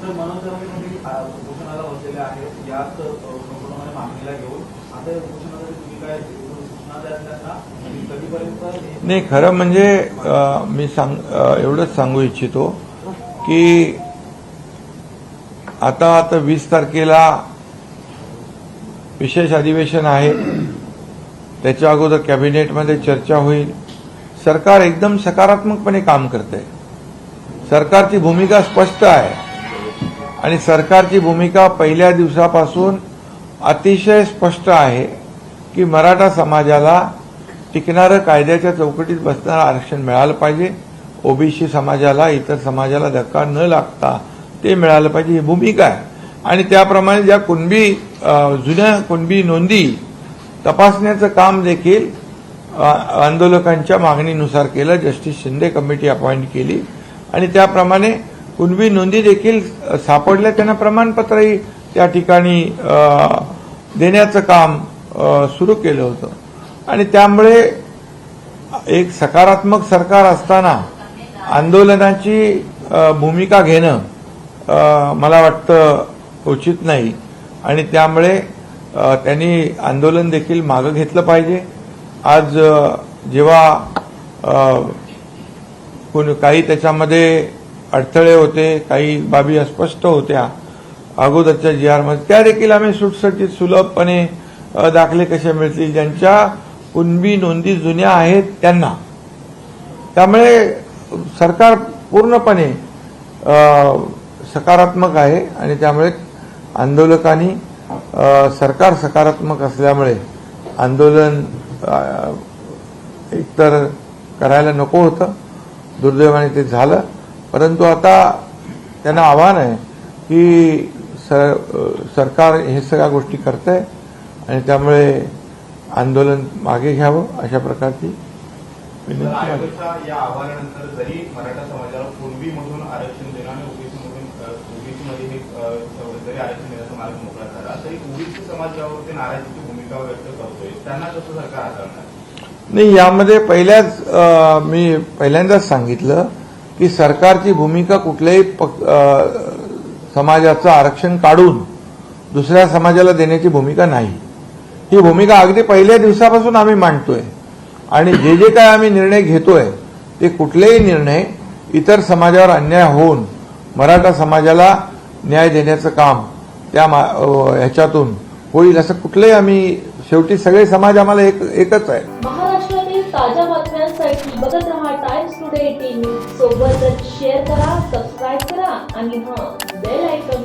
तर मनोज म्हणजे उपोषणाला बसलेले आहेत याच संपूर्णपणे मागणीला घेऊन आता या उपोषणासाठी तुम्ही काय सूचना द्याल त्यांना कधीपर्यंत नाही खरं म्हणजे मी सांग एवढंच सांगू इच्छितो की आता आता वीस तारखेला विशेष अधिवेशन आहे. त्याच्या अगोदर कॅबिनेटमध्ये चर्चा होईल. सरकार एकदम सकारात्मकपणे काम करते सरकारची भूमिका स्पष्ट आहे. आणि सरकारची भूमिका पहिल्या दिवसापासून अतिशय स्पष्ट आहे की मराठा समाजाला टिकणारं कायद्याच्या चौकटीत बसणारं आरक्षण मिळालं पाहिजे. ओबीसी समाजाला इतर समाजाला धक्का न लागता ते मिळालं पाहिजे. ही भूमिका आहे. आणि त्याप्रमाणे ज्या कुणबी जुन्या कुणबी नोंदी तपासण्याचं काम देखील आंदोलकांच्या मागणीनुसार केलं. जस्टिस शिंदे कमिटी अपॉइंट केली. आणि त्याप्रमाणे कुणबी नोंदी देखील सापडल्या. त्यांना प्रमाणपत्रही त्या ठिकाणी देण्याचं काम सुरू केलं होतं. आणि त्यामुळे एक सकारात्मक सरकार असताना आंदोलनाची भूमिका घेणं मला वाटतं उचित नाही. आणि त्यामुळे त्यांनी आंदोलन देखील मागं घेतलं पाहिजे. आज जेव्हा कोण काही त्याच्यामध्ये अडथळे होते काही बाबी अस्पष्ट होत्या. अगोदरच्या जी आरमध्ये त्या देखील आम्ही सुटसुटीत सुलभपणे दाखले कसे मिळतील. ज्यांच्या कुणबी नोंदी जुन्या आहेत त्यांना. त्यामुळे सरकार पूर्णपणे सकारात्मक आहे आणि त्यामुळे आंदोलकांनी सरकार सकारात्मक असल्यामुळे आंदोलन एकतर करायला नको होतं. दुर्दैवाने ते झालं. परंतु आता त्यांना आव्हान आहे की सर सरकार हे सगळ्या गोष्टी करत आहे आणि त्यामुळे आंदोलन मागे घ्यावं अशा प्रकारची तर विनंती आहे. आयोगाच्या या आव्हानानंतर जरी मराठा समाजाला पूर्वीमधून आरक्षण देणं आणि ओबीसी मधून ओबीसी मध्ये हे अ, जरी आरक्षण देण्याचा मार्ग मोकळा झाला तरी ओबीसी समाज यावरती नाराजीची भूमिका व्यक्त करतोय. त्यांना कसं सरकार हाताळणार? नाही यामध्ये पहिल्याच मी पहिल्यांदाच सांगितलं की सरकारची भूमिका कुठल्याही पक- समाजाचं आरक्षण काढून दुसऱ्या समाजाला देण्याची भूमिका नाही. ही भूमिका अगदी पहिल्या दिवसापासून आम्ही मांडतोय. आणि जे जे काय आम्ही निर्णय घेतोय ते कुठलेही निर्णय इतर समाजावर अन्याय होऊन मराठा समाजाला न्याय देण्याचं काम त्या मा- ह्याच्यातून होईल असं कुठलंही आम्ही शेवटी सगळे समाज आम्हाला एक एकच आहे. टुडे टी सोबतच शेअर करा सबस्क्राईब करा आणि हां बेल आयकॉन